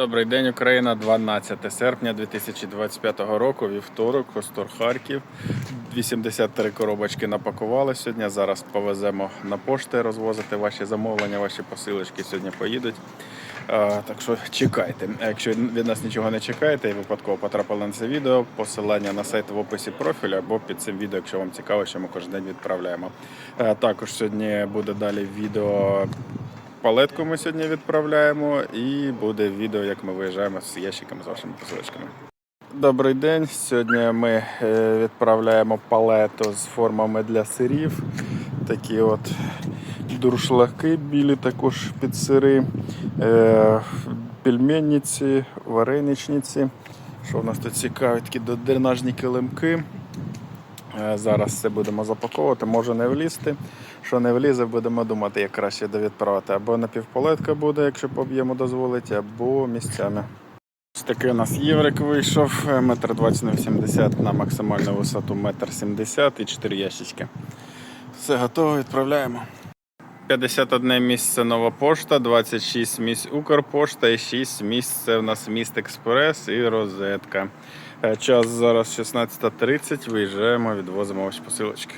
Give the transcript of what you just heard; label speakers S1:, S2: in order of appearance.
S1: Добрий день, Україна, 12 серпня 2025 року, вівторок, Костор Харків. 83 коробочки напакували сьогодні. Зараз повеземо на пошти розвозити ваші замовлення, ваші посилочки сьогодні поїдуть. Так що чекайте. Якщо від нас нічого не чекаєте і випадково потрапили на це відео, посилання на сайт в описі профілю або під цим відео, якщо вам цікаво, що ми кожен день відправляємо. Також сьогодні буде далі відео Палетку ми сьогодні відправляємо, і буде відео, як ми виїжджаємо з ящиками з вашими посилочками. Добрий день. Сьогодні ми е, відправляємо палету з формами для сирів. Такі от дуршлаки білі також під сири, е, пельменниці, вареничниці. Що в нас тут цікаві, такі дренажні килимки. Е, Зараз це будемо запаковувати, може не влізти. Що не влізе, будемо думати, як краще довідправити. Або напівполетка буде, якщо по дозволить, або місцями. Ось такий у нас єврик вийшов, е, метр 20 на 80 на максимальну висоту метр 70 і 4 ящички. Все готово, відправляємо. 51 місце нова пошта, 26 місць Укрпошта і 6 місць це в нас міст Експрес і розетка. Е, Час зараз 16.30, виїжджаємо, відвозимо ось посилочки.